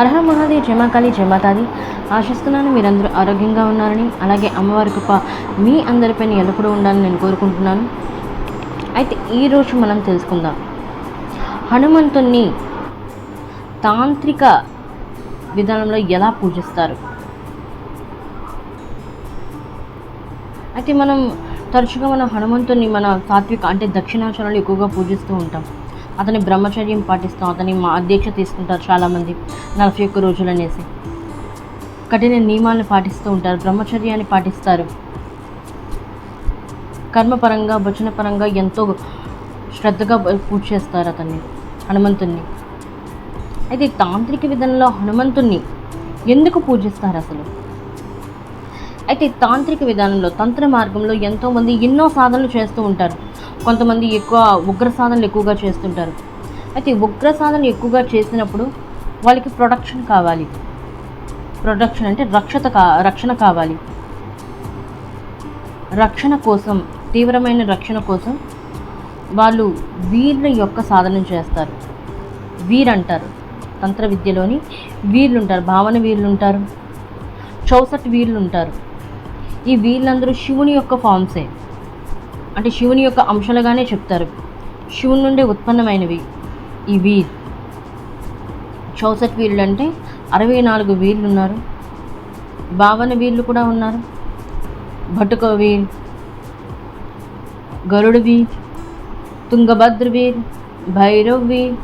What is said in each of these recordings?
అర్హ మహాదేవ్ జమాకాళి జమాతాది ఆశిస్తున్నాను మీరందరూ ఆరోగ్యంగా ఉన్నారని అలాగే అమ్మవారి కృప మీ అందరిపైన ఎల్లప్పుడూ ఉండాలని నేను కోరుకుంటున్నాను. అయితే ఈరోజు మనం తెలుసుకుందాం. హనుమంతుణ్ణి తాంత్రిక విధానంలో ఎలా పూజిస్తారు? అయితే మనం తరచుగా మన హనుమంతుని మన సాత్విక అంటే దక్షిణాచలంలో ఎక్కువగా పూజిస్తూ ఉంటాం. అతని బ్రహ్మచర్యం పాటిస్తాం అతని మా అధ్యక్ష తీసుకుంటారు చాలామంది. నలభై ఒక్క రోజులు అనేసి కఠిన నియమాలను పాటిస్తూ ఉంటారు బ్రహ్మచర్యాన్ని పాటిస్తారు. కర్మపరంగా వచనపరంగా ఎంతో శ్రద్ధగా పూజ చేస్తారు అతన్ని హనుమంతుణ్ణి. అయితే తాంత్రిక విధానంలో హనుమంతుణ్ణి ఎందుకు పూజిస్తారు అసలు? అయితే తాంత్రిక విధానంలో తంత్ర మార్గంలో ఎంతోమంది ఎన్నో సాధనలు చేస్తూ ఉంటారు. కొంతమంది ఎక్కువ ఉగ్ర సాధనలు ఎక్కువగా చేస్తుంటారు. అయితే ఉగ్ర సాధనలు ఎక్కువగా చేసినప్పుడు వాళ్ళకి ప్రొడక్షన్ కావాలి. ప్రొడక్షన్ అంటే రక్షత కా రక్షణ కావాలి. రక్షణ కోసం తీవ్రమైన రక్షణ కోసం వాళ్ళు వీర్ల యొక్క సాధన చేస్తారు. వీర్ అంటారు తంత్ర విద్యలోని వీర్లు ఉంటారు భావన వీర్లు ఉంటారు చౌసట్ వీర్లు ఉంటారు ఈ వీళ్ళందరూ శివుని యొక్క ఫామ్సే అంటే శివుని యొక్క అంశాలుగానే చెప్తారు. శివుని నుండి ఉత్పన్నమైనవి ఈ వీర్ చౌసట్ వీరులు అంటే అరవై నాలుగు వీర్లు ఉన్నారు భావన వీర్లు కూడా ఉన్నారు. భటుక వీర్ గరుడు వీర్ తుంగభద్ర వీర్ భైరవ్ వీర్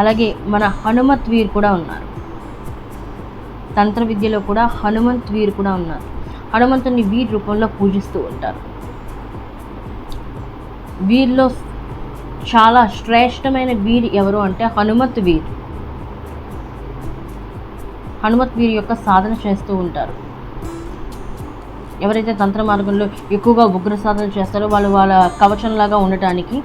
అలాగే మన హనుమత్ వీర్ కూడా ఉన్నారు. తంత్ర విద్యలో కూడా హనుమంత్ వీర్ కూడా ఉన్నారు. హనుమంతుని వీర్ రూపంలో పూజిస్తూ ఉంటారు. వీరిలో చాలా శ్రేష్టమైన వీరు ఎవరు అంటే హనుమత్ వీర్. హనుమత్ వీరి యొక్క సాధన చేస్తూ ఉంటారు. ఎవరైతే తంత్ర మార్గంలో ఎక్కువగా ఉగ్ర సాధన చేస్తారో వాళ్ళు వాళ్ళ కవచంలాగా ఉండటానికి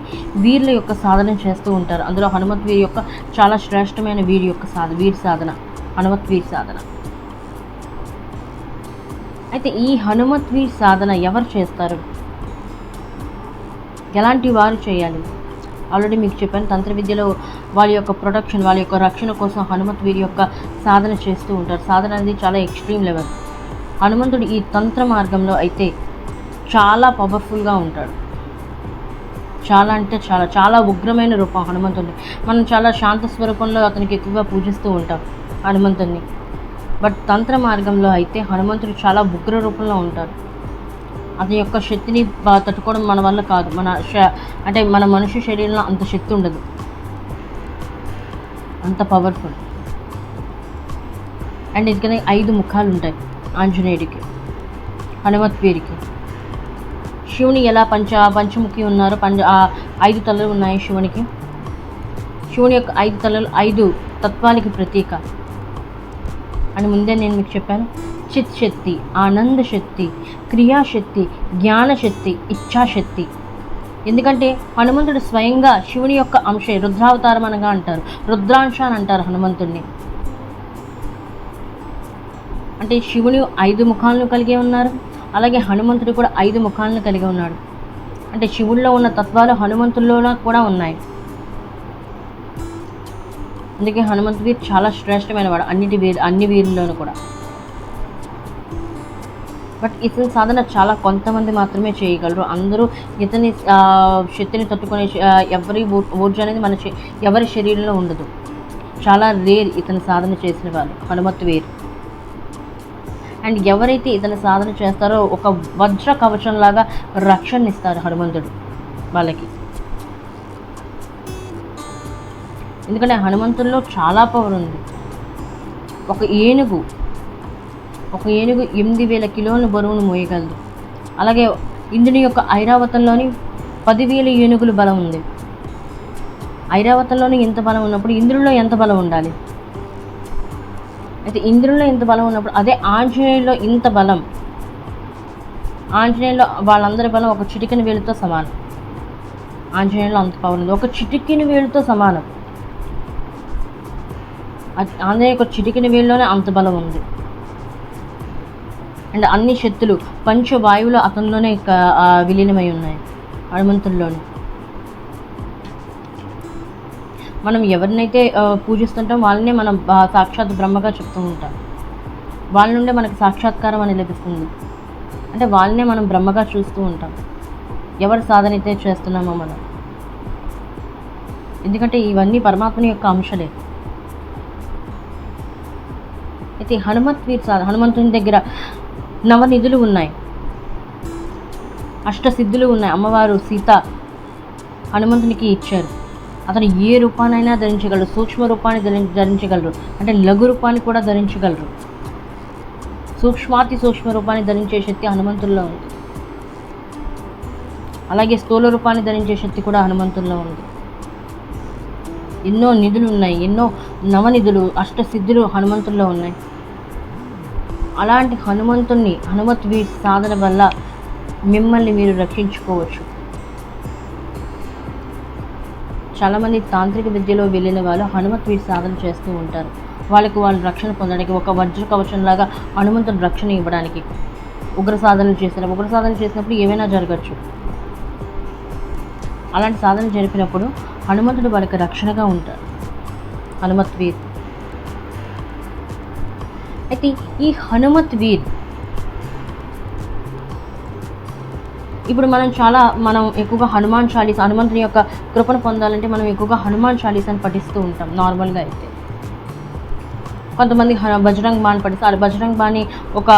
వీర్ల యొక్క సాధన చేస్తూ ఉంటారు. అందులో హనుమత్ వీరి యొక్క చాలా శ్రేష్టమైన వీరి యొక్క సాధ వీరి సాధన హనుమత్ వీరి సాధన. అయితే ఈ హనుమత్ వీరి సాధన ఎవరు చేస్తారు? ఎలాంటి వారు చేయాలి? ఆల్రెడీ మీకు చెప్పాను తంత్ర విద్యలో వాళ్ళ యొక్క ప్రొటెక్షన్ వాళ్ళ యొక్క రక్షణ కోసం హనుమంతు వీరి యొక్క సాధన చేస్తూ ఉంటారు. సాధన అనేది చాలా ఎక్స్ట్రీమ్ లెవెల్. హనుమంతుడు ఈ తంత్ర మార్గంలో అయితే చాలా పవర్ఫుల్గా ఉంటాడు. చాలా అంటే చాలా చాలా ఉగ్రమైన రూపం హనుమంతుడిని మనం చాలా శాంత స్వరూపంలో అతనికి ఎక్కువగా పూజిస్తూ ఉంటాం హనుమంతుడిని బట్ తంత్ర మార్గంలో అయితే హనుమంతుడు చాలా ఉగ్ర రూపంలో ఉంటాడు. అతని యొక్క శక్తిని తట్టుకోవడం మన వల్ల కాదు. మన శ- అంటే మన మనుష్య శరీరంలో అంత శక్తి ఉండదు. అంత పవర్ఫుల్ అండ్ ఎందుకని ఐదు ముఖాలు ఉంటాయి ఆంజనేయుడికి హనుమత్ వీరికి శివుని ఎలా పంచ పంచముఖి ఉన్నారో పంచ ఐదు తలలు ఉన్నాయి శివునికి. శివుని యొక్క ఐదు తలలు ఐదు తత్వానికి ప్రతీక. అని ముందే నేను మీకు చెప్పాను చిత్ శక్తి ఆనంద శక్తి క్రియాశక్తి జ్ఞానశక్తి ఇచ్ఛాశక్తి ఎందుకంటే హనుమంతుడు స్వయంగా శివుని యొక్క అంశే రుద్రావతారం అనగా అంటారు. రుద్రాంశ అని అంటారు హనుమంతుడిని అంటే శివుని ఐదు ముఖాలను కలిగి ఉన్నారు. అలాగే హనుమంతుడు కూడా ఐదు ముఖాలను కలిగి ఉన్నాడు. అంటే శివుల్లో ఉన్న తత్వాలు హనుమంతుల్లోనా కూడా ఉన్నాయి. అందుకే హనుమంతు చాలా శ్రేష్టమైన వాడు అన్నిటి వీరు అన్ని వీరుల్లోనూ కూడా. బట్ ఇతని సాధన చాలా కొంతమంది మాత్రమే చేయగలరు. అందరూ ఇతని శక్తిని తట్టుకునే ఎవరి ఊర్జ అనేది మన ఎవరి శరీరంలో ఉండదు. చాలా రేర్ ఇతని సాధన చేసిన వాళ్ళు హనుమత్ వేర్. అండ్ ఎవరైతే ఇతని సాధన చేస్తారో ఒక వజ్ర కవచంలాగా రక్షణ ఇస్తారు హనుమంతుడు వాళ్ళకి. ఎందుకంటే హనుమంతుల్లో చాలా పవర్ ఉంది. ఒక ఏనుగు ఒక ఏనుగు ఎనిమిది వేల కిలోల బరువును మోయగలదు. అలాగే ఇంద్రుని యొక్క ఐరావతంలోని పదివేల ఏనుగులు బలం ఉంది. ఐరావతంలోని ఎంత బలం ఉన్నప్పుడు ఇంద్రుల్లో ఎంత బలం ఉండాలి? అయితే ఇంద్రుల్లో ఇంత బలం ఉన్నప్పుడు అదే ఆంజనేయుల్లో ఇంత బలం. ఆంజనేయుల్లో వాళ్ళందరి బలం ఒక చిటికెన వేలుతో సమానం. ఆంజనేయుల్లో అంత పవర్ ఉంది. ఒక చిటికెన వేలుతో సమానం. ఆంజనేయ యొక్క చిటికెన వేలులోనే అంత బలం ఉంది. అండ్ అన్ని శక్తులు పంచవాయువులు అతనిలోనే విలీనమై ఉన్నాయి. హనుమంతుల్లోని. మనం ఎవరినైతే పూజిస్తుంటాం వాళ్ళనే మనం సాక్షాత్ బ్రహ్మగా చెప్తూ ఉంటాం. వాళ్ళ నుండే మనకు సాక్షాత్కారం అనేది లభిస్తుంది. అంటే వాళ్ళనే మనం బ్రహ్మగా చూస్తూ ఉంటాం. ఎవరి సాధన అయితే చేస్తున్నామో మనం. ఎందుకంటే ఇవన్నీ పరమాత్మని యొక్క అంశలే. అయితే హనుమత్ వీర్ సాధన హనుమంతుని దగ్గర నవనిధులు ఉన్నాయి. అష్టసిద్ధులు ఉన్నాయి. అమ్మవారు సీత హనుమంతునికి ఇచ్చారు. అతను ఏ రూపానైనా ధరించగలరు సూక్ష్మ రూపాన్ని ధరి ధరించగలరు అంటే లఘు రూపాన్ని కూడా ధరించగలరు. సూక్ష్మాతి సూక్ష్మ రూపాన్ని ధరించే శక్తి హనుమంతుల్లో ఉంది. అలాగే స్థూల రూపాన్ని ధరించే శక్తి కూడా హనుమంతుల్లో ఉంది. ఎన్నో నిధులు ఉన్నాయి. ఎన్నో నవనిధులు అష్టసిద్ధులు హనుమంతుల్లో ఉన్నాయి. అలాంటి హనుమంతుణ్ణి హనుమత్ వీర్ సాధన వల్ల మిమ్మల్ని మీరు రక్షించుకోవచ్చు. చాలామంది తాంత్రిక విద్యలో వెళ్ళిన వాళ్ళు హనుమత్ వీర్ సాధన చేస్తూ ఉంటారు. వాళ్ళకి వాళ్ళు రక్షణ పొందడానికి ఒక వజ్ర కవచంలాగా హనుమంతుడు రక్షణ ఇవ్వడానికి ఉగ్ర సాధనలు చేసిన ఉగ్ర సాధన చేసినప్పుడు ఏమైనా జరగచ్చు. అలాంటి సాధన జరిపినప్పుడు హనుమంతుడు వాళ్ళకి రక్షణగా ఉంటారు హనుమత్ వీర్ అయితే ఈ హనుమత్ వీర్ ఇప్పుడు మనం చాలా మనం ఎక్కువగా హనుమాన్ చాలీస్ హనుమంతుని యొక్క కృపను పొందాలంటే మనం ఎక్కువగా హనుమాన్ చాలీసాని పఠిస్తూ ఉంటాం నార్మల్గా అయితే. కొంతమంది బజరంగ్ బాణ్ పఠిస్తారు. బజరంగ్ బాణి ఒక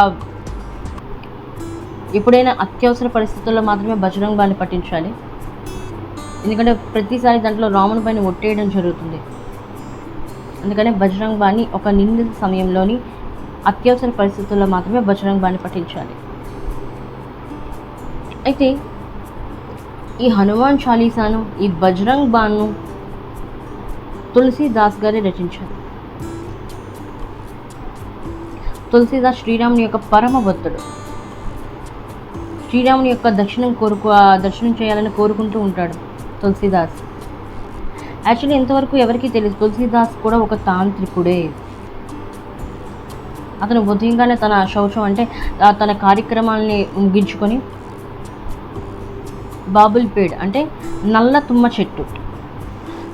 ఎప్పుడైనా అత్యవసర పరిస్థితుల్లో మాత్రమే బజరంగ్ బాణి పఠించాలి. ఎందుకంటే ప్రతిసారి దాంట్లో రాముని పైన ఒట్టేయడం జరుగుతుంది. అందుకనే బజరంగ్ బాణి ఒక నిందిత సమయంలోని అత్యవసర పరిస్థితుల్లో మాత్రమే బజరంగ్ బాణి పఠించాలి. అయితే ఈ హనుమాన్ చాలీసాను ఈ బజరంగ్ బాణ్ను తులసీదాస్ గారే రచించారు. తులసీదాస్ శ్రీరాముని యొక్క పరమ భక్తుడు. శ్రీరాముని యొక్క దర్శనం కోరుకు ఆ దర్శనం చేయాలని కోరుకుంటూ ఉంటాడు తులసీదాస్. యాక్చువల్లీ ఇంతవరకు ఎవరికీ తెలియదు తులసీదాస్ కూడా ఒక తాంత్రికుడే. అతను ఉదయంగానే తన శౌచం అంటే తన కార్యక్రమాలని ముగించుకొని బాబుల్ పేడ్ అంటే నల్ల తుమ్మ చెట్టు.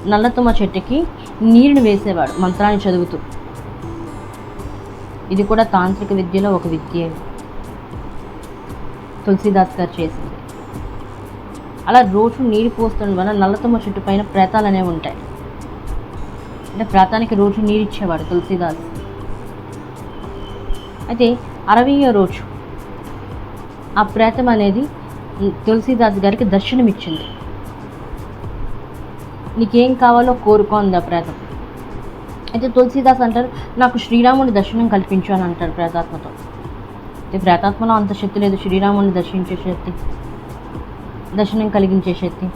నల్ల తుమ్మ చెట్టుకి నీరుని వేసేవాడు మంత్రాన్ని చదువుతూ. ఇది కూడా తాంత్రిక విద్యలో ఒక విద్య. తులసీదాస్ గారు చేసింది. అలా రోజు నీరు పోస్తుండడం వల్ల నల్లతుమ్మ చెట్టు పైన ప్రేతాలు అనేవి ఉంటాయి. అంటే ప్రాతానికి రోజు నీరు ఇచ్చేవాడు తులసీదాస్. అయితే అరవయో రోజు. ఆ ప్రేతం అనేది తులసీదాస్ గారికి దర్శనమిచ్చింది. నీకేం కావాలో కోరుకోంది ఆ ప్రేతం. అయితే తులసీదాస్ అంటారు నాకు శ్రీరాముని దర్శనం కల్పించు అని అంటారు ప్రేతాత్మతో. అయితే ప్రేతాత్మలో అంత శక్తి లేదు శ్రీరాముని దర్శించే శక్తి దర్శనం కలిగించే శక్తి.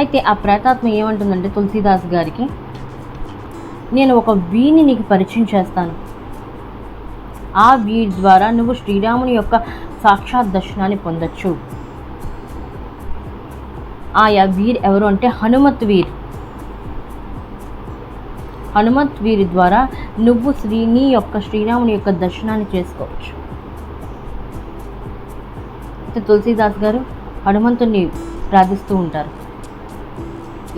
అయితే ఆ ప్రేతాత్మ ఏమంటుందంటే తులసీదాస్ గారికి నేను ఒక వీని నీకు పరిచయం చేస్తాను. ఆ వీరి ద్వారా నువ్వు శ్రీరాముని యొక్క సాక్షాత్ దర్శనాన్ని పొందొచ్చు. ఆయా వీర్ ఎవరు అంటే హనుమత్ వీర్. హనుమత్ వీరి ద్వారా నువ్వు శ్రీని యొక్క శ్రీరాముని యొక్క దర్శనాన్ని చేసుకోవచ్చు. తులసీదాస్ గారు హనుమంతుని ప్రార్థిస్తూ ఉంటారు.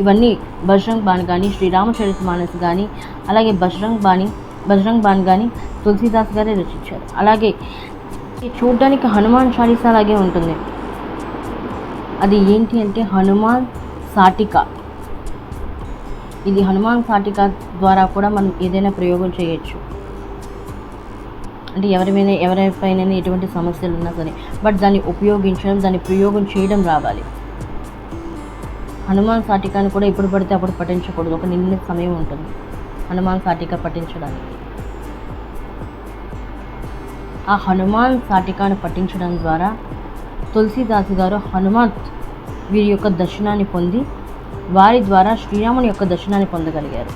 ఇవన్నీ బజరంగ్ బాణ్ కానీ శ్రీరామచరిత మానస్ కానీ అలాగే బజరంగ్ బాణి బజరంగ్ బాణ్ కానీ తులసీదాస్ గారే రచించారు. అలాగే ఇది హనుమాన్ చాలీసా లాగే ఉంటుంది. అది ఏంటి అంటే హనుమాన్ సాటిక. ఇది హనుమాన్ సాటిక ద్వారా కూడా మనం ఏదైనా ప్రయోగం చేయొచ్చు. అంటే ఎవరి మీద ఎవరిపైన ఎటువంటి సమస్యలు ఉన్నా సరే బట్ దాన్ని ఉపయోగించడం దాన్ని ప్రయోగం చేయడం రావాలి. హనుమాన్ సాటికాని కూడా ఎప్పుడు పడితే అప్పుడు పఠించకూడదు. ఒక నిర్ణీత సమయం ఉంటుంది హనుమాన్ సాటిక పఠించడానికి. ఆ హనుమాన్ సాటికాను పఠించడం ద్వారా తులసిదాసు గారు హనుమాన్ వీరి యొక్క దర్శనాన్ని పొంది వారి ద్వారా శ్రీరాముని యొక్క దర్శనాన్ని పొందగలిగారు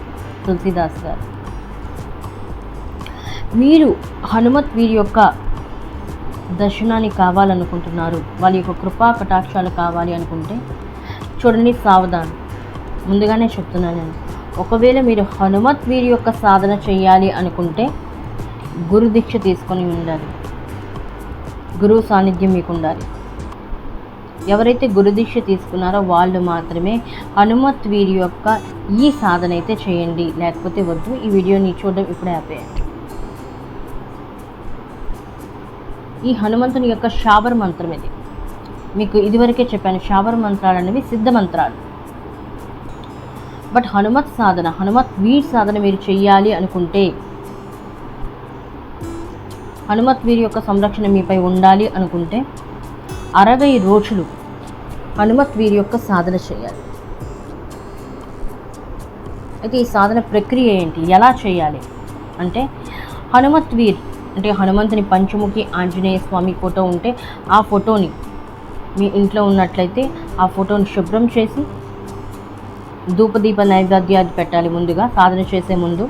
తులసిదాస్ గారు. మీరు హనుమత్ వీరి యొక్క దర్శనాన్ని కావాలనుకుంటున్నారు. వాళ్ళ యొక్క కృపా కటాక్షాలు కావాలి అనుకుంటే చూడండి సావధానం. ముందుగానే చెప్తున్నాను నేను. ఒకవేళ మీరు హనుమత్ వీరి యొక్క సాధన చేయాలి అనుకుంటే గురు దీక్ష తీసుకొని ఉండాలి. గురువు సాన్నిధ్యం మీకు ఉండాలి ఎవరైతే గురుదీక్ష తీసుకున్నారో వాళ్ళు మాత్రమే హనుమత్ వీరి యొక్క ఈ సాధన అయితే చేయండి. లేకపోతే వద్దు. ఈ వీడియోని చూడడం ఇప్పుడే ఆపేయండి. ఈ హనుమంతుని యొక్క శాబర్ మంత్రం ఇది. మీకు ఇదివరకే చెప్పాను శాబర్ మంత్రాలు అనేవి సిద్ధ మంత్రాలు. బట్ హనుమత్ సాధన హనుమత్ వీర్ సాధన మీరు చేయాలి అనుకుంటే హనుమత్ వీరి యొక్క సంరక్షణ మీపై ఉండాలి అనుకుంటే అరవై రోజులు హనుమత్ వీరి యొక్క సాధన చేయాలి. అయితే ఈ సాధన ప్రక్రియ ఏంటి? ఎలా చేయాలి? అంటే హనుమత్ వీర్ అంటే హనుమంతుని పంచముఖి ఆంజనేయ స్వామి ఫోటో ఉంటే ఆ ఫోటోని మీ ఇంట్లో ఉన్నట్లయితే ఆ ఫోటోని శుభ్రం చేసి ధూపదీప నైవేద్యాలు పెట్టాలి ముందుగా సాధన చేసే ముందు.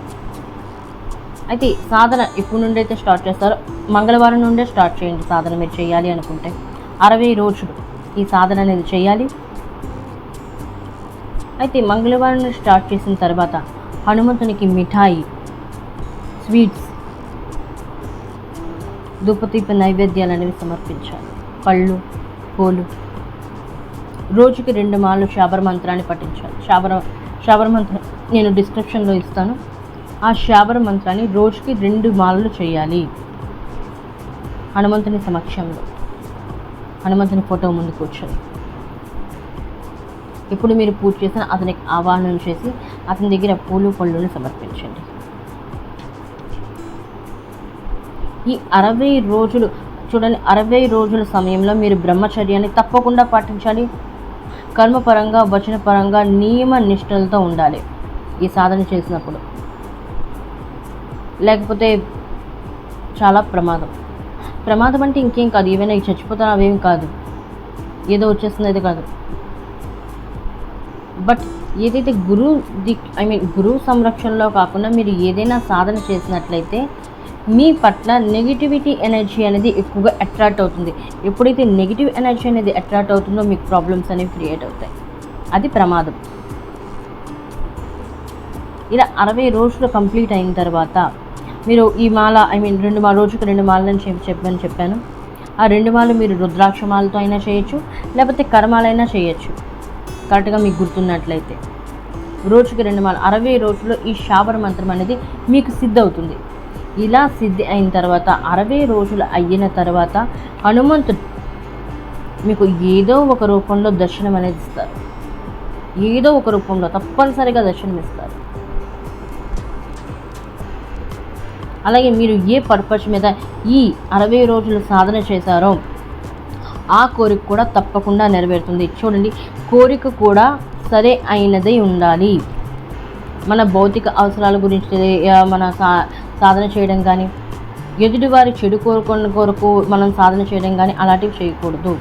అయితే సాధన ఇప్పుడు నుండి అయితే స్టార్ట్ చేస్తారో మంగళవారం నుండే స్టార్ట్ చేయండి సాధన మీరు చేయాలి అనుకుంటే. అరవై రోజులు ఈ సాధన అనేది చేయాలి. అయితే మంగళవారం నుండి స్టార్ట్ చేసిన తర్వాత హనుమంతునికి మిఠాయి స్వీట్స్ ధూపదీప నైవేద్యాలు అనేవి సమర్పించాలి. పళ్ళు పూలు. రోజుకి రెండు మార్లు శాబర మంత్రాన్ని పఠించాలి. శాబర శాబర మంత్రం నేను డిస్క్రిప్షన్లో ఇస్తాను. ఆ శాబర మంత్రాన్ని రోజుకి రెండు మాలలు చేయాలి. హనుమంతుని సమక్షంలో. హనుమంతుని ఫోటో ముందు కూర్చొని. ఇప్పుడు మీరు పూజ చేసిన అతనికి ఆవాహనం చేసి అతని దగ్గర పూలు పళ్ళుని సమర్పించండి. ఈ అరవై రోజులు చూడండి అరవై రోజుల సమయంలో మీరు బ్రహ్మచర్యాన్ని తప్పకుండా పాటించాలి. కర్మపరంగా వచనపరంగా నియమ నిష్టలతో ఉండాలి. ఈ సాధన చేసినప్పుడు. లేకపోతే చాలా ప్రమాదం. ప్రమాదం అంటే ఇంకేం కాదు. ఏమైనా చచ్చిపోతాను అవేం కాదు. ఏదో వచ్చేస్తుంది అది కాదు. బట్ ఏదైతే గురువు దిక్ ఐ మీన్ గురువు సంరక్షణలో కాకుండా మీరు ఏదైనా సాధన చేసినట్లయితే మీ పట్ల నెగిటివిటీ ఎనర్జీ అనేది ఎక్కువగా అట్రాక్ట్ అవుతుంది. ఎప్పుడైతే నెగిటివ్ ఎనర్జీ అనేది అట్రాక్ట్ అవుతుందో మీకు ప్రాబ్లమ్స్ అనేవి క్రియేట్ అవుతాయి. అది ప్రమాదం. ఇలా అరవై రోజులు కంప్లీట్ అయిన తర్వాత మీరు ఈ మాల ఐ మీన్ రెండు మా రోజుకి రెండు మాలని చెప్ చెప్పని చెప్పాను. ఆ రెండు మాలు మీరు రుద్రాక్ష మాలతో అయినా చేయొచ్చు లేకపోతే కర్మాలైనా చేయొచ్చు. కరెక్ట్గా మీకు గుర్తున్నట్లయితే. రోజుకి రెండు మాలు అరవై రోజుల్లో ఈ శాపర మంత్రం అనేది మీకు సిద్ధవుతుంది. ఇలా సిద్ధి అయిన తర్వాత అరవై రోజులు అయిన తర్వాత హనుమంతుడు మీకు ఏదో ఒక రూపంలో దర్శనం అనేది ఇస్తారు. ఏదో ఒక రూపంలో తప్పనిసరిగా దర్శనం ఇస్తారు అలాగే మీరు ఏ పర్పస్ మీద ఈ అరవై రోజులు సాధన చేశారో ఆ కోరిక కూడా తప్పకుండా నెరవేరుతుంది. చూడండి కోరిక కూడా సరే అయినదై ఉండాలి. మన భౌతిక అవసరాల గురించి మన సా సాధన చేయడం కానీ ఎదుటివారి చెడు కోరుకున్న కొరకు మనం సాధన చేయడం కానీ అలాంటివి చేయకూడదు.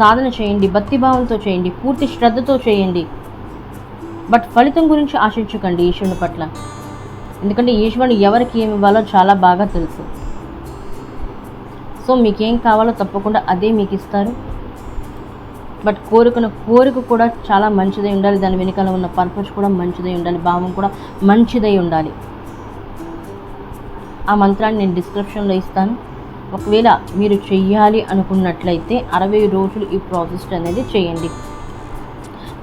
సాధన చేయండి భక్తిభావంతో చేయండి పూర్తి శ్రద్ధతో చేయండి. బట్ ఫలితం గురించి ఆశించకండి ఈశ్వరుని పట్ల. ఎందుకంటే ఈశ్వరుడు ఎవరికి ఏమి ఇవ్వాలో చాలా బాగా తెలుసు. సో మీకేం కావాలో తప్పకుండా అదే మీకు ఇస్తారు. బట్ కోరుకున్న కోరిక కూడా చాలా మంచిదై ఉండాలి. దాని వెనకాల ఉన్న పర్పస్ కూడా మంచిదై ఉండాలి. భావం కూడా మంచిదై ఉండాలి. ఆ మంత్రాన్ని నేను డిస్క్రిప్షన్లో ఇస్తాను. ఒకవేళ మీరు చెయ్యాలి అనుకున్నట్లయితే అరవై రోజులు ఈ ప్రాసెస్ అనేది చేయండి.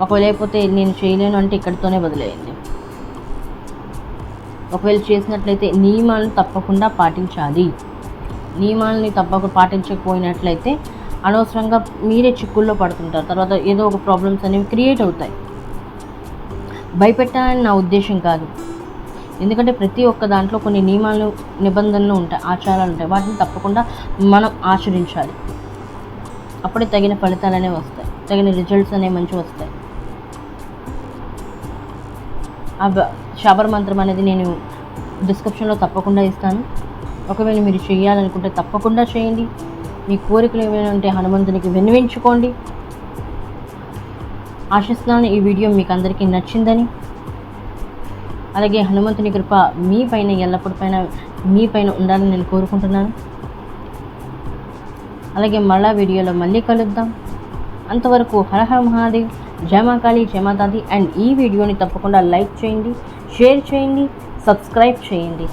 ఒకవేళ లేకపోతే నేను చేయలేను అంటే ఇక్కడితోనే వదిలేయండి. ఒకవేళ చేసినట్లయితే నియమాలను తప్పకుండా పాటించాలి. నియమాలని తప్పక పాటించకపోయినట్లయితే అనవసరంగా మీరే చిక్కుల్లో పడుతుంటారు. తర్వాత ఏదో ఒక ప్రాబ్లమ్స్ అనేవి క్రియేట్ అవుతాయి. భయపెట్టాలని నా ఉద్దేశం కాదు. ఎందుకంటే ప్రతి ఒక్క దాంట్లో కొన్ని నియమాలు నిబంధనలు ఉంటాయి ఆచారాలు ఉంటాయి. వాటిని తప్పకుండా మనం ఆచరించాలి. అప్పుడే తగిన ఫలితాలు అనేవి వస్తాయి. తగిన రిజల్ట్స్ అనేవి మంచి వస్తాయి. ఆ శాబర మంత్రం అనేది నేను డిస్క్రిప్షన్లో తప్పకుండా ఇస్తాను. ఒకవేళ మీరు చేయాలనుకుంటే తప్పకుండా చేయండి. మీ కోరికలు ఏమైనా ఉంటే హనుమంతునికి విన్నవించుకోండి. ఆశిస్తున్నాను ఈ వీడియో మీకు అందరికీ నచ్చిందని. అలాగే హనుమంతుని కృప మీ పైన ఎల్లప్పటి పైన మీ పైన ఉండాలని నేను కోరుకుంటున్నాను. అలాగే మళ్ళా వీడియోలో మళ్ళీ కలుద్దాం. అంతవరకు హరహర మహాదేవ్ జయమాకాళి జయమాతాది అండ్ ఈ వీడియోని తప్పకుండా లైక్ చేయండి. షేర్ చేయండి సబ్స్క్రైబ్ చేయండి.